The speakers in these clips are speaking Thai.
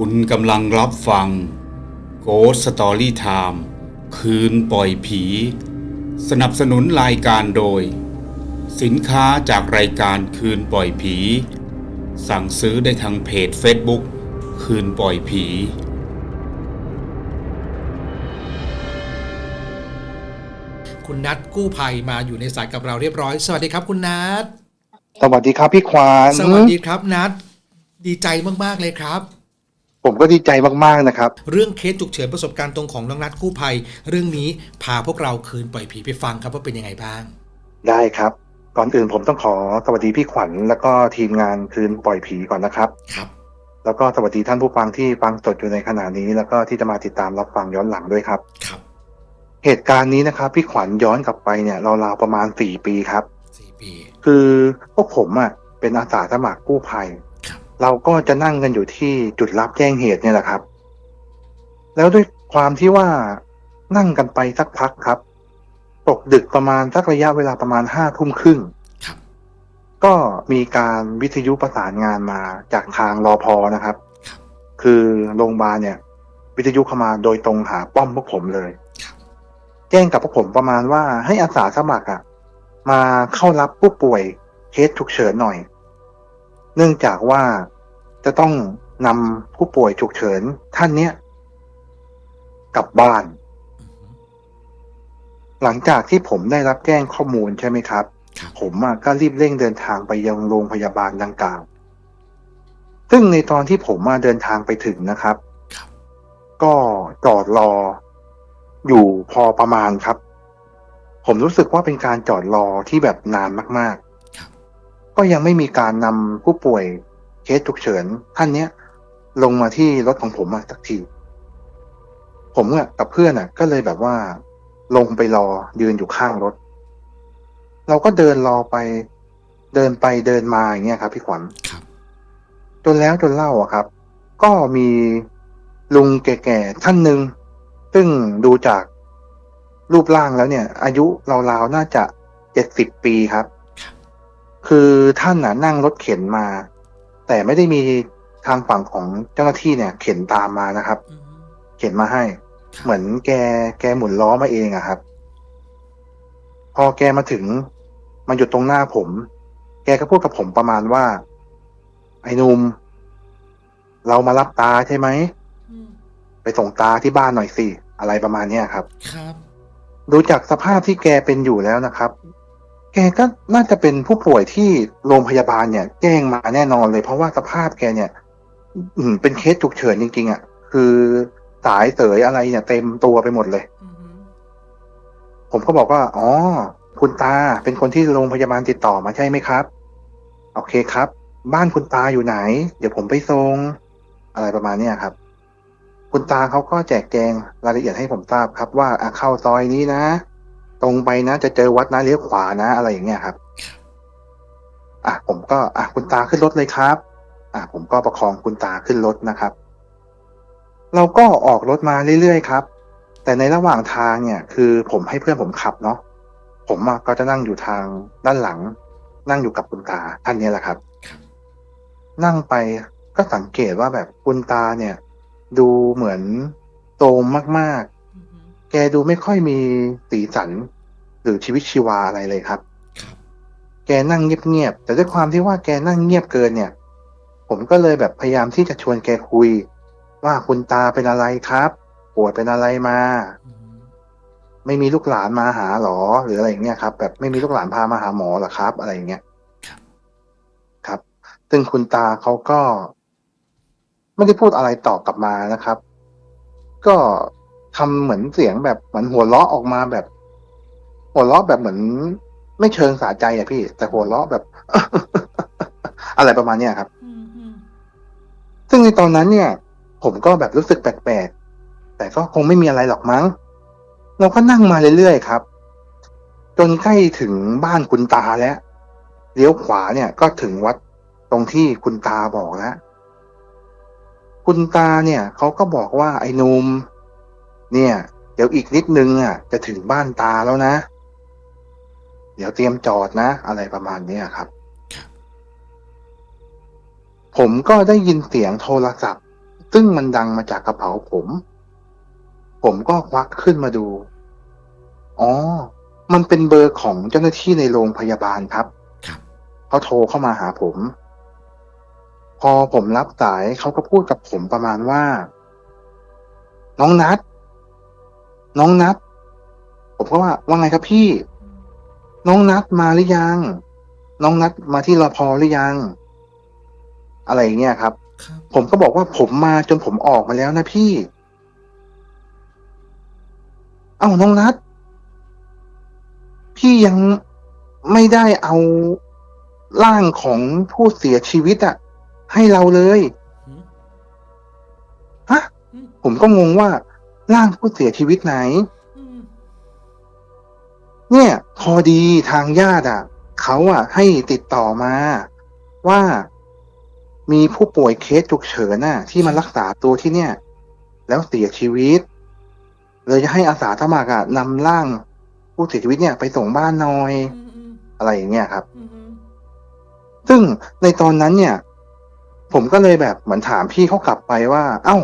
คุณกำลังรับฟัง Ghost Story Time คืนปล่อยผี สนับสนุนรายการโดย สินค้าจากรายการคืนปล่อยผี สั่งซื้อได้ทางเพจ Facebook คืนปล่อยผี คุณนัทกู้ภัยมาอยู่ในสายกับเราเรียบร้อย สวัสดีครับคุณนัทสวัสดีครับพี่ควาน สวัสดีครับนัทดีใจมาก ๆ เลยครับ ผมก็ดีใจมาก ๆ นะครับ เรื่องเคสฉุกเฉินประสบการณ์ตรงของน้องนัทกู้ภัย เรื่องนี้พาพวกเราคืนปล่อยผีไปฟังครับว่าเป็นยังไงบ้าง ได้ครับ ก่อนอื่นผมต้องขอสวัสดีพี่ขวัญแล้วก็ทีมงานคืนปล่อยผีก่อนนะครับ ครับ แล้วก็สวัสดีท่านผู้ฟังที่ฟังสดอยู่ในขณะนี้ แล้วก็ที่จะมาติดตามรับฟังย้อนหลังด้วยครับ ครับ เหตุการณ์นี้นะครับ พี่ขวัญย้อนกลับไปเนี่ยราวๆประมาณสี่ปีครับสี่ปี คือพวกผมอะเป็นอาสาสมัครกู้ภัยครับ เราก็จะนั่งกันอยู่ที่จุดรับแจ้งเหตุเนี่ยแหละครับ แล้วด้วยความที่ว่านั่งกันไปสักพักครับ ตกดึกประมาณสักระยะเวลาประมาณห้าทุ่มครึ่งครับก็มีการวิทยุประสานงานมาจากทางรอพอนะครับครับ คือโรงพยาบาลเนี่ย วิทยุเข้ามาโดยตรงหาป้อมพวกผมเลยครับแจ้งกับพวกผมประมาณว่าให้อาสาสมัครอะมาเข้ารับผู้ป่วยเคสฉุกเฉินหน่อย เนื่องจากว่า จะต้องนำผู้ป่วยฉุกเฉินท่านเนี้ยกลับบ้านอือฮึหลังจากที่ผมได้รับแจ้งข้อมูลใช่ไหมครับครับผมอะก็รีบเร่งเดินทางไปยังโรงพยาบาลดังกล่าว ซึ่งในตอนที่ผมมาเดินทางไปถึงนะครับครับก็จอดรออยู่พอประมาณครับ ผมรู้สึกว่าเป็นการจอดรอที่แบบนานมากครับๆก็ยังไม่มีการนำผู้ป่วย เคสฉุกเฉินท่านเนี้ย ลงมาที่รถของผมมาสักทีผมอะกับเพื่อนอะก็เลยแบบว่า ลงไปรอยืนอยู่ข้างรถ เราก็เดินรอไป เดินไปเดินมาอย่างเงี้ยครับ พี่ขวัญครับจนแล้วจนเล่าอะครับ ก็มีลุงแก่ๆท่านหนึ่งซึ่งดูจากรูปร่างแล้วเนี่ย อายุราวๆน่าจะเจ็ดสิบปีครับครับคือท่านน่ะนั่งรถเข็นมา แต่ไม่ได้มีทางฝั่งของเจ้าหน้าที่เนี่ย เข็นตามมานะครับอือฮึเข็นมาให้ครับเหมือนแกแกหมุนล้อมาเองอะครับ พอแกมาถึงมาหยุดตรงหน้าผม แกก็พูดกับผมประมาณว่า ไอ้หนุ่มเรามารับตาใช่ไหมอืมไปส่งตาที่บ้านหน่อยสิอะไรประมาณเนี้ยครับ ครับ ดูจากสภาพที่แกเป็นอยู่แล้วนะครับ แกก็น่าจะเป็นผู้ป่วยที่โรงพยาบาลเนี่ย แจ้งมาแน่นอนเลย เพราะว่าสภาพแกเนี่ย อืมเป็นเคสฉุกเฉินจริงๆอะ่ะ คือสายเสยอะไรเนี่ย เต็มตัวไปหมดเลยอือฮึผมก็บอกว่า อ๋อ คุณตาเป็นคนที่โรงพยาบาลติดต่อมาใช่ไหมครับ โอเคครับ บ้านคุณตาอยู่ไหน เดี๋ยวผมไปส่งอะไรประมาณเนี้ยครับ คุณตาเขาก็แจกแจงรายละเอียดให้ผมทราบครับว่าอะเข้าซอยนี้นะ ตรงไปนะจะเจอวัดนะเลี้ยวขวานะ อะไรอย่างเงี้ยครับ อะผมก็อะคุณตาขึ้นรถเลยครับ อะผมก็ประคองคุณตาขึ้นรถนะครับ เราก็ออกรถมาเรื่อยๆครับ แต่ในระหว่างทางเนี่ย คือผมให้เพื่อนผมขับเนาะผมก็จะนั่งอยู่ทางด้านหลัง นั่งอยู่กับคุณตาท่านนี้แหละครับ นั่งไปก็สังเกตว่าแบบคุณตาเนี่ย ดูเหมือนโตมมาก แกดูไม่ค่อยมีสีสัน หรือชีวิตชีวาอะไรเลยครับครับ แกนั่งเงียบๆ แต่ด้วยความที่ว่าแกนั่งเงียบเกินเนี่ย ผมก็เลยแบบพยายามที่จะชวนแกคุย ว่าคุณตาเป็นอะไรครับป่วยเป็นอะไรมาอือฮึไม่มีลูกหลานมาหาหรอ หรืออะไรอย่างเงี้ยครับ แบบไม่มีลูกหลานพามาหาหมอหรอครับ อะไรอย่างเงี้ย ครับครับซึ่งคุณตาเขาก็ ไม่ได้พูดอะไรตอบกลับมานะครับ ก็ ทำเหมือนเสียงแบบเหมือนหัวเราะออกมาแบบ หัวเราะแบบเหมือน ไม่เชิงสาใจอะพี่ แต่หัวเราะแบบ อะไรประมาณเนี้ยครับอือฮึซึ่งในตอนนั้นเนี่ย ผมก็แบบรู้สึกแปลกๆแต่ก็คงไม่มีอะไรหรอกมั้ง เราก็นั่งมาเรื่อยๆครับ จนใกล้ถึงบ้านคุณตาแล้วเลี้ยวขวาเนี่ยก็ถึงวัดตรงที่คุณตาบอกแล้วคุณตาเนี่ยเขาก็บอกว่าไอ้หนุ่ม เนี่ย เดี๋ยวอีกนิดนึงอะ จะถึงบ้านตาแล้วนะ เดี๋ยวเตรียมจอดนะ อะไรประมาณเนี้ยครับครับ ผมก็ได้ยินเสียงโทรศัพท์ ซึ่งมันดังมาจากกระเป๋าผม ผมก็ควักขึ้นมาดู อ๋อ มันเป็นเบอร์ของเจ้าหน้าที่ในโรงพยาบาลครับครับเขาโทรเข้ามาหาผมพอผมรับสายเขาก็พูดกับผมประมาณว่า น้องนัด น้องนัดผมก็ว่าว่าไงครับพี่ น้องนัดมาหรือยัง น้องนัดมาที่รพหรือยัง อะไรอย่างเงี้ยครับครับ ผมก็บอกว่าผมมาจนผมออกมาแล้วนะพี่ เอ้าน้องนัด พี่ยังไม่ได้เอาร่างของผู้เสียชีวิตอะให้เราเลยหืมฮะอืมผมก็งงว่า ร่างผู้เสียชีวิตไหนอืมเนี่ย พอดีทางญาติอะเขาอะ ให้ติดต่อมา ว่ามีผู้ป่วยเคสฉุกเฉินน่ะ ที่มารักษาตัวที่เนี่ย แล้วเสียชีวิต เลยจะให้อาสาสมัครอะนำร่างผู้เสียชีวิตเนี่ยไปส่งบ้านหน่อยอืมอืมอะไรอย่างเงี้ยครับอืมอืมซึ่งในตอนนั้นเนี่ย ผมก็เลยแบบเหมือนถามพี่เขากลับไปว่า เอ้า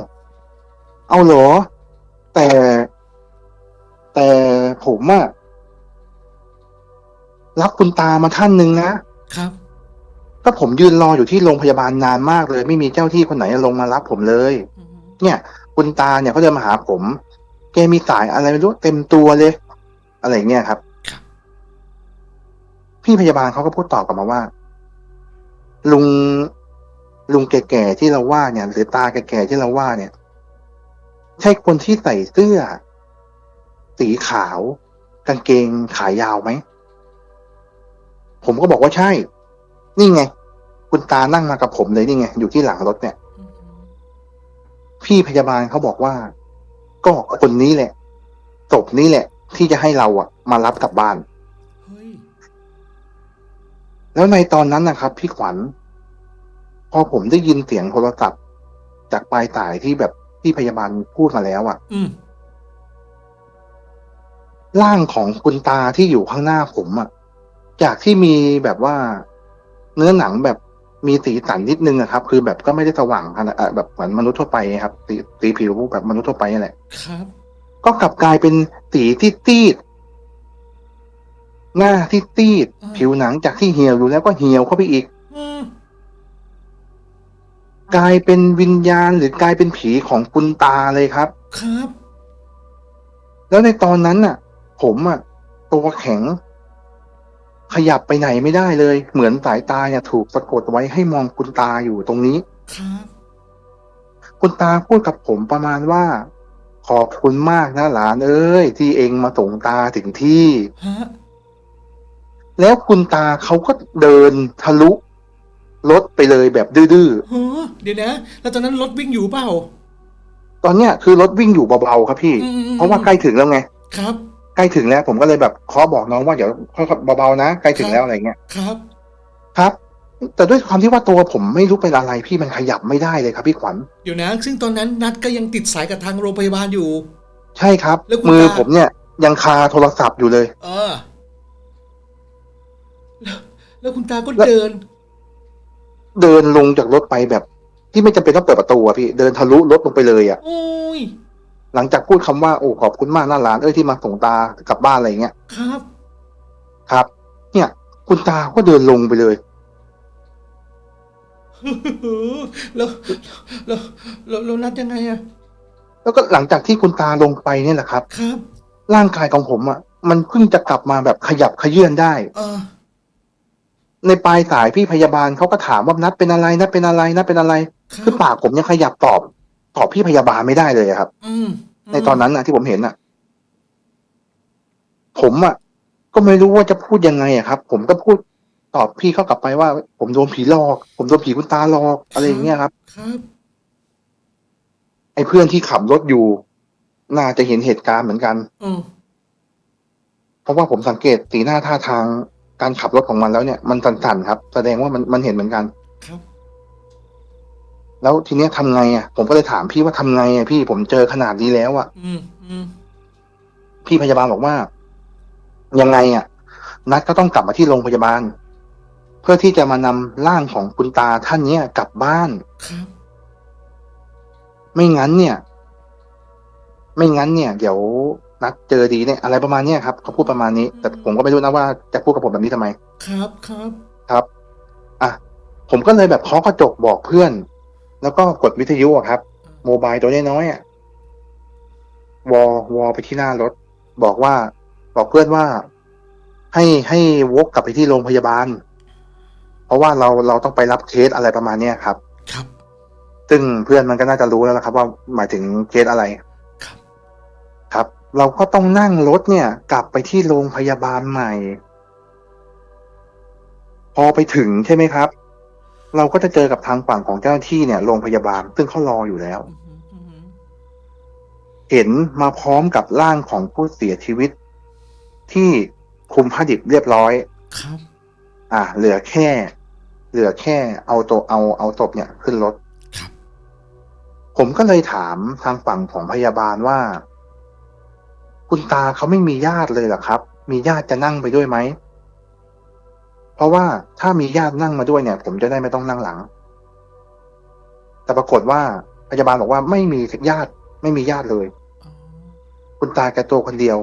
เอาเหรอ แต่แต่ผมอะรับคุณตามาท่านหนึ่งนะครับ ก็ผมยืนรออยู่ที่โรงพยาบาลนานมากเลย ไม่มีเจ้าที่คนไหนลงมารับผมเลยอืมอืมเนี่ย คุณตาเนี่ยเขาเดินมาหาผม แกมีสายอะไรไม่รู้เต็มตัวเลย อะไรอย่างเงี้ยครับครับ พี่พยาบาลเขาก็พูดตอบกลับมาว่า ลุงลุงแก่ๆที่เราว่าเนี่ย หรือตาแก่ๆที่เราว่าเนี่ยใช่คนที่ใส่เสื้อ สีขาว กางเกงขายาวไหม ผมก็บอกว่าใช่ นี่ไง คุณตานั่งมากับผมเลยนี่ไง อยู่ที่หลังรถเนี่ยอืมอืมพี่พยาบาลเขาบอกว่า ก็คนนี้แหละศพนี้แหละ ที่จะให้เราอะมารับกลับบ้านเฮ้ยแล้วในตอนนั้นนะครับ พี่ขวัญ พอผมได้ยินเสียงโทรศัพท์ จากปลายสายที่แบบ ที่พยาบาลพูดมาแล้วอะอืมร่างของคุณตาที่อยู่ข้างหน้าผมอะจากที่มีแบบว่าเนื้อหนังแบบมีสีสันนิดนึงอะครับ คือแบบก็ไม่ได้สว่างขนาดอะแบบเหมือนมนุษย์ทั่วไปครับสีสีผิวแบบมนุษย์ทั่วไปนี่แหละครับ ก็กลับกลายเป็นสีที่ตีดๆหน้าที่ตีดอืมผิวหนังจากที่เหี่ยวอยู่แล้วก็เหี่ยวเข้าไปอีกอืม กลายเป็นวิญญาณหรือกลายเป็นผีของคุณตาเลยครับ ครับ แล้วในตอนนั้นน่ะ ผมอะ ตัวแข็ง ขยับไปไหนไม่ได้เลย เหมือนสายตาเนี่ยถูกสะกดไว้ให้มองคุณตาอยู่ตรงนี้ ครับ คุณตาพูดกับผมประมาณว่า ขอบคุณมากนะหลานเอ้ย ที่เองมาส่งตาถึงที่ ฮะ แล้วคุณตาเขาก็เดินทะลุ รถไปเลยแบบดื้อเฮ้อเดี๋ยวนะ แล้วตอนนั้นรถวิ่งอยู่เปล่า ๆ ตอนเนี้ยคือรถวิ่งอยู่เบาๆครับพี่ อืมอืมอืม เพราะว่าใกล้ถึงแล้วไง ครับ ใกล้ถึงแล้วผมก็เลยแบบขอบอกน้องว่าเดี๋ยวค่อยๆเบาๆนะ ใกล้ถึงแล้วอะไรเงี้ยครับ ครับ แต่ด้วยความที่ว่าตัวผมไม่รู้เป็นอะไรพี่มันขยับไม่ได้เลยครับพี่ขวัญ เดี๋ยวนะ ซึ่งตอนนั้นนัดก็ยังติดสายกับทางโรงพยาบาลอยู่ ใช่ครับ แล้วคุณมือตา ผมเนี่ยยังคาโทรศัพท์อยู่เลย เออ แล้วแล้วคุณตาก็แล้ว เดิน เดินลงจากรถไปแบบ ที่ไม่จำเป็นต้องเปิดประตูอะพี่ เดินทะลุรถลงไปเลยอะโอ้ยหลังจากพูดคำว่าโอ้ขอบคุณมากน่าหลานเอ้ยที่มาส่งตากลับบ้านอะไรเงี้ยครับ ครับ เนี่ย คุณตาก็เดินลงไปเลย แล้วแล้วแล้วแล้วนัดยังไงอะแล้วก็หลังจากที่คุณตาลงไปเนี่ยแหละครับ ครับร่างกายของผมอะมันเพิ่งจะกลับมาแบบขยับขยื่นได้ เออ ในปลายสายพี่พยาบาลเขาก็ถามว่านัดเป็นอะไรนัดเป็นอะไรนัดเป็นอะไรครัคือปากผมยังขยับตอบตอบพี่พยาบาลไม่ได้เลยอะครับ อืมในตอนนั้นนะที่ผมเห็นอะผมอะก็ไม่รู้ว่าจะพูดยังไงอะครับ ผมก็พูดตอบพี่เขากลับไปว่า ผมโดนผีหลอก ผมโดนผีคุณตาหลอกอะไรอย่างเงี้ยครับครับไอ้เพื่อนที่ขับรถอยู่ น่าจะเห็นเหตุการณ์เหมือนกันอืมเพราะว่าผมสังเกตสีหน้าท่าทาง การขับรถของมันแล้วเนี่ยมันสั่นๆครับ แสดงว่ามันมันเห็นเหมือนกันครับ แล้วทีเนี้ยทำไงอะ ผมก็เลยถามพี่ว่าทำไงอะพี่ผมเจอขนาดนี้แล้วอะอืมอืมพี่พยาบาลบอกว่า ยังไงอะ นัดก็ต้องกลับมาที่โรงพยาบาล เพื่อที่จะมานำร่างของคุณตาท่านเนี้ยกลับบ้านครับไม่งั้นเนี่ย ไม่งั้นเนี่ย เดี๋ยว นัดเจอดีเนี่ยอะไรประมาณเนี้ยครับเขาพูดประมาณนี้ แต่ผมก็ไม่รู้นะว่าจะพูดกับผมแบบนี้ทำไม ครับครับครับ อะผมก็เลยแบบเคาะกระจกบอกเพื่อน แล้วก็กดวิทยุอะครับโมบายตัวน้อยๆอะวอวอไปที่หน้ารถ บอกว่า บอกเพื่อนว่า ให้ให้วกกลับไปที่โรงพยาบาล เพราะว่าเราเราต้องไปรับเคสอะไรประมาณเนี้ยครับ ครับ ซึ่งเพื่อนมันก็น่าจะรู้แล้วละครับ ว่าหมายถึงเคสอะไรครับครับ เราก็ต้องนั่งรถเนี่ย กลับไปที่โรงพยาบาลใหม่ พอไปถึงใช่ไหมครับ เราก็จะเจอกับทางฝั่งของเจ้าหน้าที่เนี่ยโรงพยาบาลซึ่งเขารออยู่แล้วอืมอืมเห็นมาพร้อมกับร่างของผู้เสียชีวิต ที่คลุมผ้าดิบเรียบร้อยครับ อะเหลือแค่ เหลือแค่เอาตัวเอาเอาศพเนี่ย ขึ้นรถครับผมก็เลยถามทางฝั่งของพยาบาลว่า คุณตาเขาไม่มีญาติเลยเหรอครับ มีญาติจะนั่งไปด้วยไหม เพราะว่าถ้ามีญาตินั่งมาด้วยเนี่ย ผมจะได้ไม่ต้องนั่งหลัง แต่ปรากฏว่าพยาบาลบอกว่าไม่มีญาติ ไม่มีญาติเลยอ๋อคุณตาแกตัวคนเดียว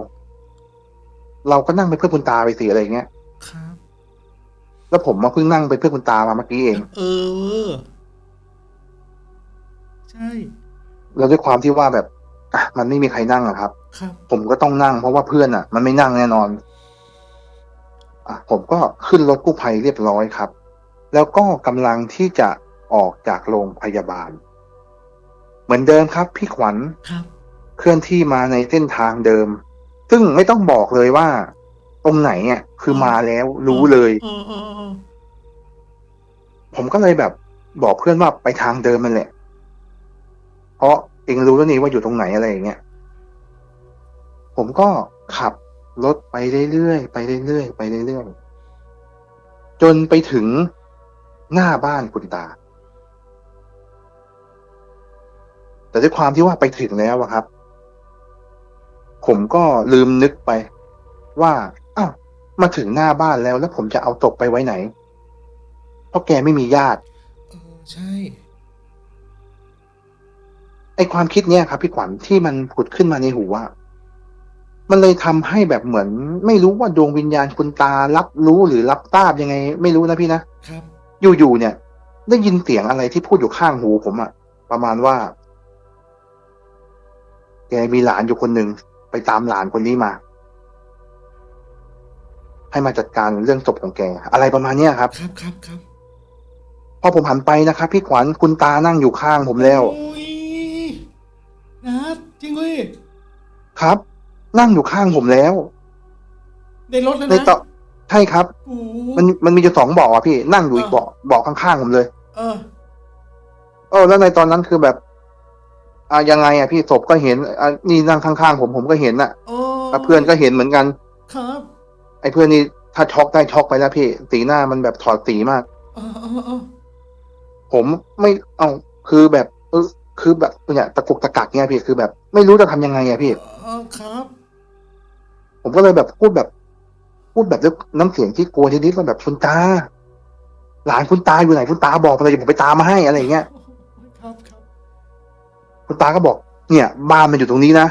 เราก็นั่งไปเพื่อคุณตาไปสิอะไรอย่างเงี้ยครับ แล้วผมมาเพิ่งนั่งไปเพื่อคุณตามาเมื่อกี้เอง เออ ใช่ แล้วด้วยความที่ว่าแบบ อะมันไม่มีใครนั่งอะครับ ครับ ผมก็ต้องนั่งเพราะว่าเพื่อนอะ มันไม่นั่งแน่นอน อะผมก็ขึ้นรถกู้ภัยเรียบร้อยครับ แล้วก็กำลังที่จะออกจากโรงพยาบาล เหมือนเดิมครับ พี่ขวัญครับ เคลื่อนที่มาในเส้นทางเดิม ซึ่งไม่ต้องบอกเลยว่า ตรงไหนอะคือมาแล้วรู้เลย เออเออเออผมก็เลยแบบบอกเพื่อนว่าไปทางเดิมมันแหละ เพราะ เองรู้แล้วนี่ว่าอยู่ตรงไหนอะไรอย่างเงี้ยผมก็ขับรถไปเรื่อยๆไปเรื่อยๆไปเรื่อยๆจนไปถึงหน้าบ้านคุณตา แต่ด้วยความที่ว่าไปถึงแล้วครับ ผมก็ลืมนึกไป ว่าอ้าวมาถึงหน้าบ้านแล้ว แล้วผมจะเอาศพไปไว้ไหน เพราะแกไม่มีญาติใช่ ไอความคิดเนี้ยครับ พี่ขวัญที่มันผุดขึ้นมาในหัวอะมันเลยทำให้แบบเหมือน ไม่รู้ว่าดวงวิญญาณคุณตารับรู้หรือรับทราบยังไง ไม่รู้นะพี่นะครับ อยู่ๆเนี่ย ได้ยินเสียงอะไรที่พูดอยู่ข้างหูผมอะประมาณว่า แกมีหลานอยู่คนหนึ่งไปตามหลานคนนี้มา ให้มาจัดการเรื่องศพของแก อะไรประมาณเนี้ยครับ ครับครับครับพอผมหันไปนะครับ พี่ขวัญคุณตานั่งอยู่ข้างผมแล้วโอ้ย นัดจริงเว้ยครับ นั่งอยู่ข้างผมแล้ว ในรถแล้วในนะต่อใช่ครับ โอ้โหมันมันมีอยู่สองเบาะอะพี่ นั่งอยู่อีกอ่าเบาะเบาะข้างๆผมเลย เออ เออแล้วในตอนนั้นคือแบบ อ่ายังไงอะพี่ศพก็เห็นอ่านี่นั่งข้างๆผมผมก็เห็นอะโอ้อะเพื่อนก็เห็นเหมือนกัน ครับไอ้เพื่อนนี่ถ้าช็อกได้ช็อกไปแล้วพี่ สีหน้ามันแบบถอดสีมาก เออเออเออผมไม่เอาคือแบบเออ คือแบบเนี่ยตะกุกตะกักเนี่ยพี่คือแบบ ไม่รู้จะทำยังไงอะพี่เออครับ ผมก็เลยแบบพูดแบบ พูดแบบด้วยน้ำเสียงที่กลัวนิดๆว่าแบบคุณตา หลานคุณตาอยู่ไหนคุณตาบอกมาเลยเดี๋ยวผมไปตามมาให้อะไรอย่างเงี้ยครับครับคุณตาก็บอก เนี่ยบ้านมันอยู่ตรงนี้นะ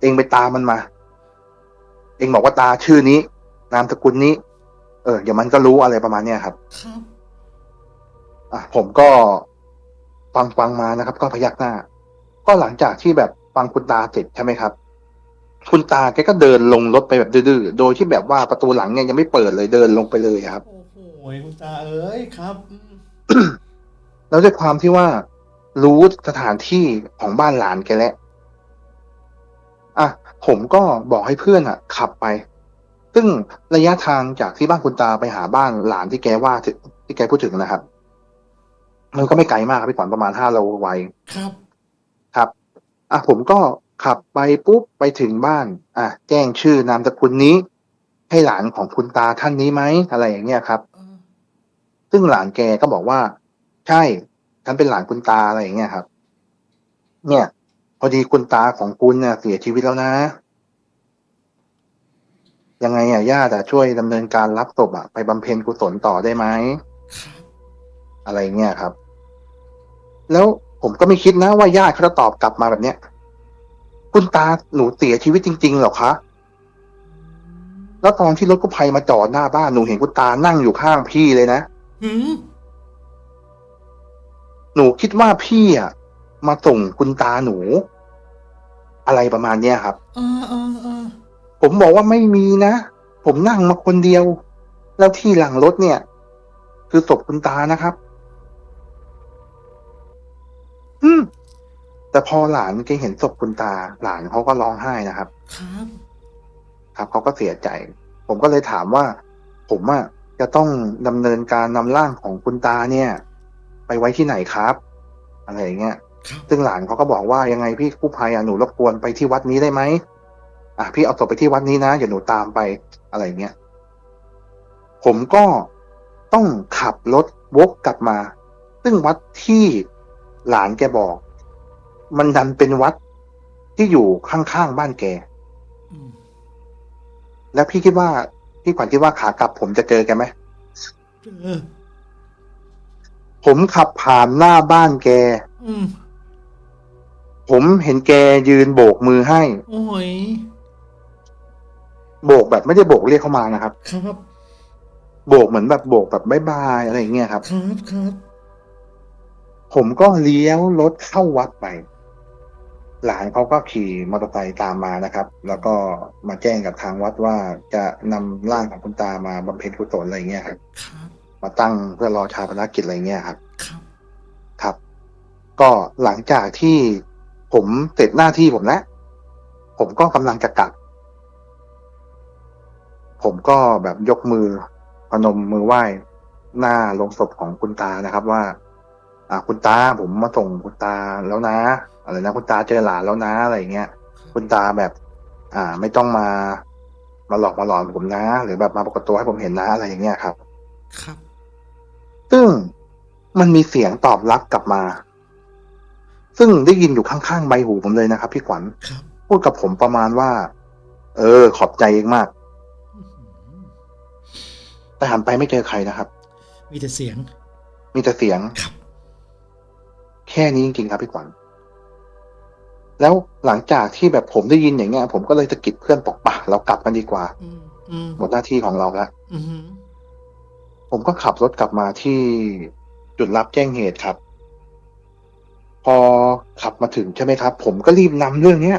เองไปตามมันมา เองบอกว่าตาชื่อนี้ นามสกุลนี้ เออเดี๋ยวมันก็รู้อะไรประมาณเนี้ยครับ ครับ อะผมก็ ฟังฟังมานะครับ ก็พยักหน้า ก็หลังจากที่แบบฟังคุณตาเสร็จใช่ไหมครับ คุณตาแกก็เดินลงรถไปแบบดื้อๆโดยที่แบบว่าประตูหลังเนี่ยยังไม่เปิดเลยเดินลงไปเลยครับ โอ้โหคุณตาเอ้ยครับอืมแล้วด้วยความที่ว่ารู้สถานที่ของบ้านหลานแกแล้วอะผมก็บอกให้เพื่อนอะ ขับไป ซึ่งระยะทางจากที่บ้านคุณตาไปหาบ้านหลานที่แกว่าถึงที่แกพูดถึงนะครับ มันก็ไม่ไกลมากครับพี่ขวัญประมาณห้าโลไวครับครับ อะผมก็ขับไปปุ๊บไปถึงบ้าน อะแจ้งชื่อนามสกุลนี้ ให้หลานของคุณตาท่านนี้ไหมอะไรอย่างเงี้ยครับเออซึ่งหลานแกก็บอกว่า ใช่ฉันเป็นหลานคุณตาอะไรอย่างเงี้ยครับ เนี่ย พอดีคุณตาของคุณเนี่ยเสียชีวิตแล้วนะ ยังไงอะญาติอะช่วยดำเนินการรับศพอะไปบำเพ็ญกุศลต่อได้ไหมครับ อะไรเงี้ยครับ แล้วผมก็ไม่คิดนะว่าญาติเขาจะตอบกลับมาแบบเนี้ย คุณตาหนูเสียชีวิตจริงๆเหรอคะ แล้วตอนที่รถกู้ภัยมาจอดหน้าบ้านหนูเห็นคุณตานั่งอยู่ข้างพี่เลยนะหืมหนูคิดว่าพี่อะมาส่งคุณตาหนู อะไรประมาณเนี้ยครับอ่าอ่าอ่าผมบอกว่าไม่มีนะ ผมนั่งมาคนเดียว แล้วที่หลังรถเนี่ย คือศพคุณตานะครับ อืมแต่พอหลานแกเห็นศพคุณตา หลานเขาก็ร้องไห้นะครับ ครับ ครับเขาก็เสียใจ ผมก็เลยถามว่า ผมอะจะต้องดำเนินการนำร่างของคุณตาเนี่ย ไปไว้ที่ไหนครับ อะไรอย่างเงี้ย ครับ ซึ่งหลานเขาก็บอกว่ายังไงพี่กู้ภัยอะหนูรบกวนไปที่วัดนี้ได้ไหมอะพี่เอาศพไปที่วัดนี้นะอย่าหนูตามไปอะไรเงี้ยผมก็ต้องขับรถวกกลับมา ซึ่งวัดที่ หลานแกบอก มันดันเป็นวัดที่อยู่ข้างๆบ้านแกอืมแล้วพี่คิดว่า พี่ขวัญคิดว่าขากลับ ผมจะเจอแกไหมเออผมขับผ่านหน้าบ้านแกอืมผมเห็นแกยืนโบกมือให้ โอ้ย โบกแบบไม่ได้โบกเรียกเข้ามานะครับ ครับ โบกเหมือนแบบโบกแบบบายบายอะไรอย่างเงี้ยครับ ครับครับ ผมก็เลี้ยวรถเข้าวัดไป หลานเขาก็ขี่มอเตอร์ไซค์ตามมานะครับ แล้วก็มาแจ้งกับทางวัดว่าจะนำร่างของคุณตามาบำเพ็ญกุศลอะไรเงี้ยครับครับมาตั้งเพื่อรอชาปนกิจอะไรเงี้ยครับครับ ครับ ก็หลังจากที่ผมเสร็จหน้าที่ผมแล้วผมก็กำลังจะกลับ ผมก็แบบยกมือพนมมือไหว้หน้าลงศพของคุณตานะครับว่า อ่าคุณตาผมมาส่งคุณตาแล้วนะ อะไรนะคุณตาเจอหลานแล้วนะอะไรอย่างเงี้ยคุณตาแบบ อ่า ไม่ต้องมา มาหลอกมาหลอนผมนะ หรือแบบมาปรากฏตัวให้ผมเห็นนะอะไรอย่างเงี้ยครับ ครับ ซึ่งมันมีเสียงตอบรับกลับมา ซึ่งได้ยินอยู่ข้างๆใบหูผมเลยนะครับ พี่ขวัญครับพูดกับผมประมาณว่า เออ ขอบใจเองมากอื้อหือแต่หันไปไม่เจอใครนะครับ มีแต่เสียง มีแต่เสียงครับ แค่นี้จริงๆครับพี่ขวัญแล้วหลังจากที่แบบผมได้ยินอย่างเงี้ย ผมก็เลยตะกิดเพื่อนบอกปะเรากลับกันดีกว่าอืมอืมหมดหน้าที่ของเราแล้วอือหือผมก็ขับรถกลับมาที่จุดรับแจ้งเหตุครับ พอขับมาถึงใช่ไหมครับ ผมก็รีบนำเรื่องเนี้ย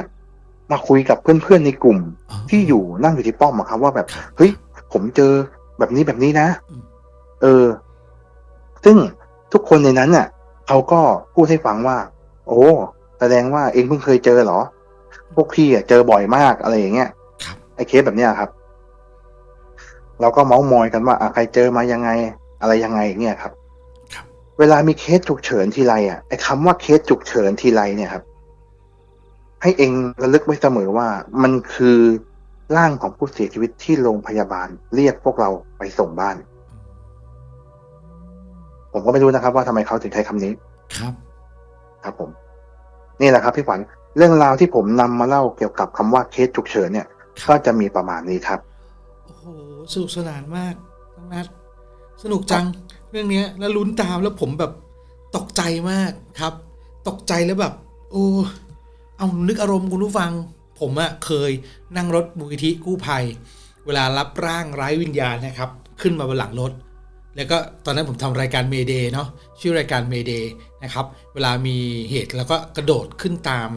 มาคุยกับเพื่อนๆในกลุ่ม ที่อยู่นั่งอยู่ที่ป้อมอะครับ ว่าแบบครับเฮ้ยผมเจอแบบนี้แบบนี้นะอืมเออ ซึ่งทุกคนในนั้นน่ะ เขาก็พูดให้ฟังว่า โอ้ แสดงว่าเองเพิ่งเคยเจอเหรอ พวกพี่อะเจอบ่อยมากอะไรอย่างเงี้ยครับไอ้เคสแบบเนี้ยครับ เราก็เมาส์มอยกันว่าอะใครเจอมายังไง อะไรยังไงอย่างเงี้ยครับครับเวลามีเคสฉุกเฉินทีไรอะไอ้คำว่าเคสฉุกเฉินทีไรเนี่ยครับ ให้เองระลึกไว้เสมอว่ามันคือร่างของผู้เสียชีวิตที่โรงพยาบาลเรียกพวกเราไปส่งบ้าน ผมก็ไม่รู้นะครับ ว่าทำไมเขาถึงใช้คำนี้ครับ ครับผม นี่แหละครับพี่ขวัญเรื่องราวที่ผมนำมาเล่าเกี่ยวกับคำว่าเคสฉุกเฉินเนี่ย ก็จะมีประมาณนี้ครับโอ้โหสนุกสนานมากน้องนัดสนุกจังเรื่องเนี้ย แล้วลุ้นตามแล้วผมแบบตกใจมากครับ ตกใจแล้วแบบ โอ้เอานึกอารมณ์คุณผู้ฟัง ผมอะเคยนั่งรถมูลนิธิกู้ภัย เวลารับร่างไร้วิญญาณนะครับ ขึ้นมาบนหลังรถ แล้วก็ตอนนั้นผมทำรายการเมเดเนาะชื่อรายการเมเดนะครับ เวลามีเหตุแล้วก็กระโดดขึ้นตาม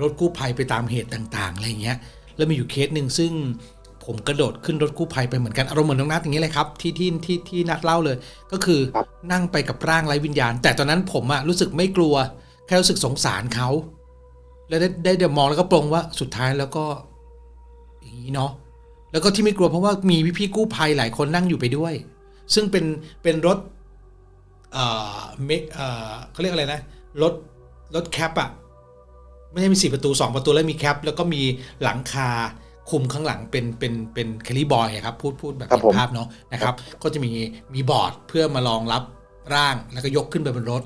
รถกู้ภัยไปตามเหตุต่างๆอะไรอย่างเงี้ยแล้วมีอยู่เคสหนึ่งซึ่งผมกระโดดขึ้นรถกู้ภัยไปเหมือนกันอารมณ์เหมือนน้องนัทอย่างนี้เลยครับที่ที่ที่ที่นัดเล่าเลย ก็คือครับนั่งไปกับร่างไร้วิญญาณ แต่ตอนนั้นผมอะรู้สึกไม่กลัวแค่รู้สึกสงสารเขาแล้วได้ได้เดี๋ยวมองแล้วก็ปรงว่าสุดท้ายแล้วก็อย่างนี้เนาะแล้วก็ที่ไม่กลัวเพราะว่ามีพี่ๆกู้ภัยหลายคนนั่งอยู่ไปด้วย ซึ่งเป็นเป็นรถเอ่อเมเอ่อเขาเรียกอะไรนะ รถ รถแคปอะไม่ใช่มีสี่ประตูสองประตูแล้วมีแคป แล้วก็มีหลังคาคุมข้างหลังเป็นเป็นเป็นแคลิบอยอะครับพูดพูดแบบครับเห็ผมนภาพเนาะนะครับ ก็จะมีมีบอร์ดเพื่อมารองรับร่างแล้วก็ยกขึ้นไปบนรถ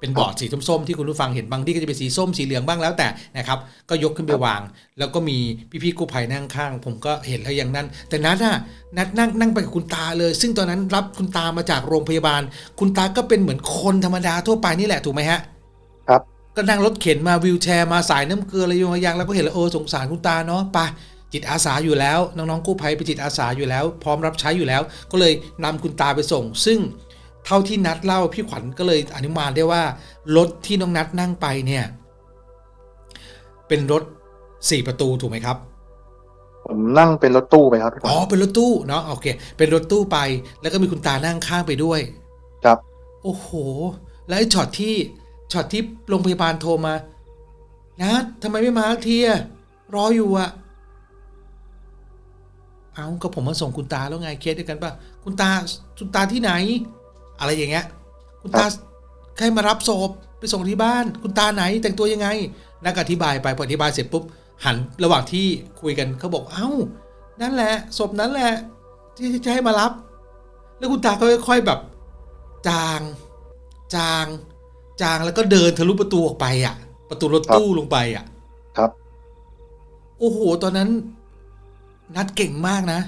เป็นบอร์ดสีส้มๆที่คุณผู้ฟังเห็นบางที่ก็จะเป็นสีส้มสีเหลืองบ้างแล้วแต่นะครับก็ยกขึ้นไปวาง แล้วก็มีพี่ๆกู้ภัยนั่งข้าง ผมก็เห็นแล้วอย่างนั้น แต่นัดน่ะนัดนั่งนั่งไปกับคุณตาเลย ซึ่งตอนนั้นรับคุณตามาจากโรงพยาบาล คุณตาก็เป็นเหมือนคนธรรมดาทั่วไปนี่แหละถูกไหมฮะครับก็นั่งรถเข็นมาวิวแชร์มาสายน้ำเกลืออะไรอยู่อย่างแล้วก็เห็นแล้วเออสงสารคุณตาเนาะไปจิตอาสาอยู่แล้วน้องๆกู้ภัยเป็นจิตอาสาอยู่แล้ว พร้อมรับใช้อยู่แล้ว ก็เลยนำคุณตาไปส่ง ซึ่ง เท่าที่นัดเล่าพี่ขวัญก็เลยอนุมานได้ว่ารถที่น้องนัดนั่งไปเนี่ยเป็นรถสี่ประตูถูกไหมครับ ผมนั่งเป็นรถตู้ไปครับพี่ขวัอ๋ญอเป็นรถตู้เนาะโอเค เป็นรถตู้ไป แล้วก็มีคุณตานั่งข้างไปด้วย ครับ โอ้โห แล้วไอ้ช็อตที่ช็อตที่โรงพยาบาลโทรมานะทำไมไม่มาสักทีอะรออยู่อะเอาก็ผมมาส่งคุณตาแล้วไงเคสเดียวกันป่ะคุณตาคุณตาที่ไหน อะไรอย่างเงี้ย คุณตาใครมารับศพไปส่งที่บ้าน คุณตาไหนแต่งตัวยังไงนักอธิบายไปพออธิบายเสร็จปุ๊บหันระหว่างที่คุยกันเขาบอกเอ้า นั่นแหละศพนั้นแหละ ที่จะให้มารับ แล้วคุณตาก็ค่อยๆแบบ จาง จาง จางแล้วก็เดินทะลุประตูออกไปอะ ประตูรถตู้ลงไปอะ ครับ โอ้โห ตอนนั้น นัดเก่งมากนะ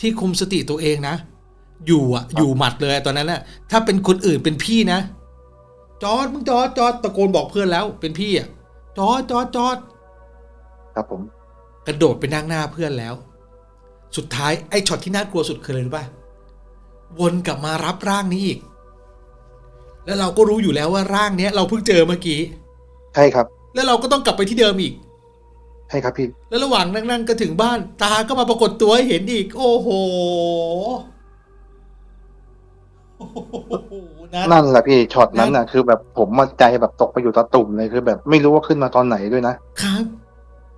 ที่คุมสติตัวเองนะ อยู่อะอยู่หมัดเลยตอนนั้นน่ะ ถ้าเป็นคนอื่นเป็นพี่นะ จอดมึงจอดจอดตะโกนบอกเพื่อนแล้ว เป็นพี่อะจอดจอดจอดครับผมกระโดดไปนั่งหน้าเพื่อนแล้ว สุดท้ายไอ้ช็อตที่น่ากลัวสุดคืออะไรรู้ป่ะวนกลับมารับร่างนี้อีก แล้วเราก็รู้อยู่แล้วว่าร่างเนี้ย เราเพิ่งเจอเมื่อกี้ใช่ครับ แล้วเราก็ต้องกลับไปที่เดิมอีกใช่ครับพี่ แล้วระหว่างนั่งๆก็ถึงบ้าน ตาก็มาปรากฏตัวให้เห็นอีก โอ้โหโอ้โห นะนั่นแหละพี่ช็อตนั้นน่ะ คือแบบผมมาใจแบบตกไปอยู่ตะตุ่มเลยคือ แบบไม่รู้ว่าขึ้นมาตอนไหนด้วยนะครับ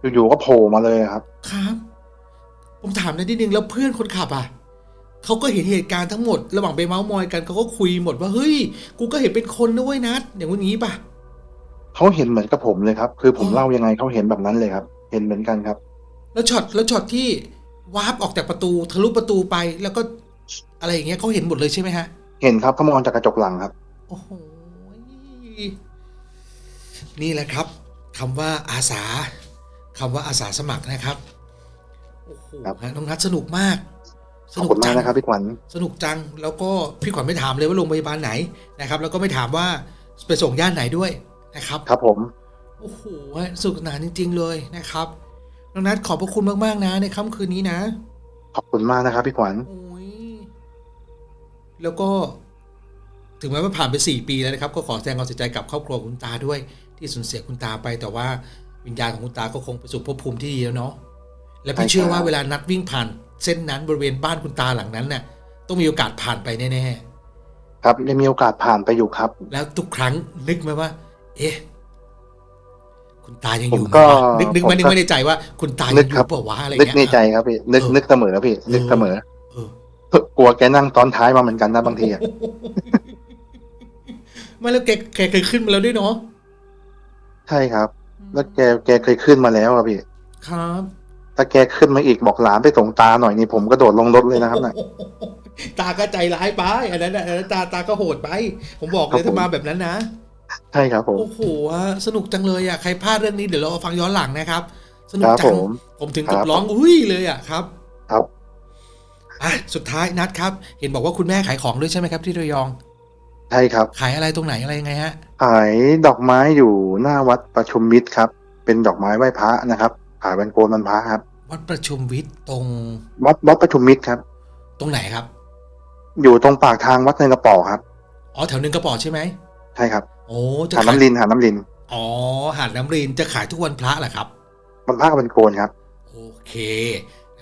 อยู่ๆก็โผล่มาเลยครับ ครับ ผมถามได้นิดนึงแล้วเพื่อนคนขับอะเขาก็เห็นเหตุการณ์ทั้งหมด ระหว่างไปเมาส์มอยกันเขาก็คุยหมดว่าเฮ้ย กูก็เห็นเป็นคนนะเว้ยนัดอย่างวันนี้ป่ะเขาเห็นเหมือนกับผมเลยครับ คือผมอ๋อเล่ายังไงเขาเห็นแบบนั้นเลยครับ เห็นเหมือนกันครับ แล้วช็อตแล้วช็อตที่วาร์ปออกจากประตูทะลุประตูไปแล้วก็อะไรอย่างเงี้ยเขาเห็นหมดเลยใช่ไหมฮะ เห็นครับเขามองจากกระจกหลังครับ โอ้โห นี่แหละครับคำว่าอาสาคำว่าอาสาสมัครนะครับ โอ้โหครับ ฮะน้องนัทสนุกมากขอบคุณมากนะครับพี่ขวัญ สนุกจัง แล้วก็พี่ขวัญไม่ถามเลยว่าโรงพยาบาลไหนนะครับ แล้วก็ไม่ถามว่าไปส่งย่านไหนด้วยนะครับ ครับผม โอ้โหสนุกสนานจริง ๆ เลยนะครับ น้องนัทขอบพระคุณมาก ๆ นะในค่ำคืนนี้นะ ขอบคุณมากนะครับพี่ขวัญ โอ้ย แล้วก็ถึงแม้ว่าผ่านไปสี่ปีแล้วนะครับ ก็ขอแสดงความเสียใจกับครอบครัวคุณตาด้วย ที่สูญเสียคุณตาไป แต่ว่าวิญญาณของคุณตาก็คงไปสู่ภพภูมิที่ดีแล้วเนาะและพี่เชื่อว่าเวลานัดวิ่งผ่าน เส้นนั้นบริเวณบ้านคุณตาหลังนั้นน่ะต้องมีโอกาสผ่านไปแน่ครับยังมีโอกาสผ่านไปอยู่ครับๆแล้วทุกครั้งนึกไหมว่า เอ๊ะคุณตายังอผมยู่ไหมก็วะนึกนึกไหมผมนึกก็ไม่ในใจว่าคุณตานึยังกอครัยู่บเปล่าวะอะไรนึกเงี้ยในใจครับพี่นึกเออนึกเสมอพี่นึกเสมอเออ กลัวแกนั่งตอนท้ายมาเหมือนกันนะบางทีอะไม่แล้วแกแกเคยขึ้นมาแล้วด้วยเนาะใช่ครับ แล้วแกแกเคยขึ้นมาแล้วอะพี่ครับถ้าแกขึ้นมาอีกบอกหลานไปส่งตาหน่อยนี่ผมกระโดดลงรถเลยนะครับน่ะตาก็ใจร้ายไปอันนั้นน่ะอันนั้นตาตาก็โหดไป ผมบอกครัเลบยผมถ้ามาแบบนั้นนะใช่ครับผมโอ้โหฮะสนุกจังเลยอะใครพลาดเรื่องนี้เดี๋ยวเราฟังย้อนหลังนะครับ สนุคกรับจัผงมผมถึงกับครับร้องอุ้ยเลยอะครับ ครับ อะสุดท้ายนัดครับ เห็นบอกว่าคุณแม่ขายของด้วยใช่ไหมครับที่ระยอง ใช่ครับ ขายอะไรตรงไหนอะไรยังไงฮะ ขายดอกไม้อยู่หน้าวัดประชุมมิตรครับ เป็นดอกไม้ไหว้พระนะครับ ขายวันโกนวันพระครับ วัดประชุมวิทย์ตรงวัดวัดประชุมมิตรครับ ตรงไหนครับ อยู่ตรงปากทางวัดในกระป๋อครับ อ๋อแถวหนึ่งกระป๋อใช่ไหมใช่ครับ โอ้จะหาดขายน้ำลินหาดน้ำลินอ๋อหาดน้ำรินจะขายทุกวันพระเหรอครับ วันพระกับวันโกนครับ โอเค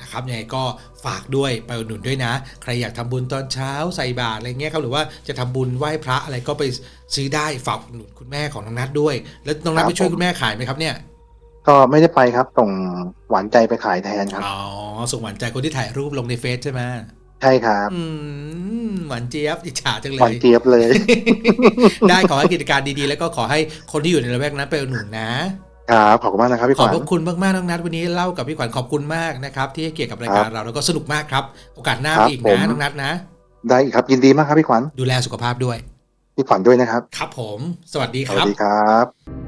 นะครับยังไงก็ฝากด้วยไปอุดหนุนด้วยนะ ใครอยากทำบุญตอนเช้าใส่บาตรอะไรเงี้ยครับหรือว่าจะทำบุญไหว้พระอะไรก็ไปซื้อได้ฝากอุดหนุนคุณแม่ของน้องนัทด้วย แล้วน้องนัทครับไปช่วยผมคุณแม่ขายไหมครับเนี่ยก็ไม่ได้ไปครับส่งหวานใจไปขายแทนครับอ๋อส่งหวานใจคนที่ถ่ายรูปลงในเฟซใช่ไหมใช่ครับอืมหวานเจี๊ยบอิจฉาจังเลหวานยเจี๊ยบเลย ได้ขอให้กิจการดีๆ แล้วก็ขอให้คนที่อยู่ในละแวกนั้นไปอุดหนุนนะ ครับ ขอบคุณมากนะครับพี่ขขอบวัญ พระคุณมากๆน้องนัทวันนี้เล่ากับพี่ขวัญขอบคุณมากนะครับที่ให้เกียรติกับรายการเราแล้วก็สนุกมากครับ โอกาสหน้าครับอีกผนะมน้องนัทนะ ได้อีกครับยินดีมากครับพี่ขวัญดูแลสุขภาพด้วย พี่ขวัญด้วยนะครับ ครับผม สวัสดีสควัสรับ ดีครับ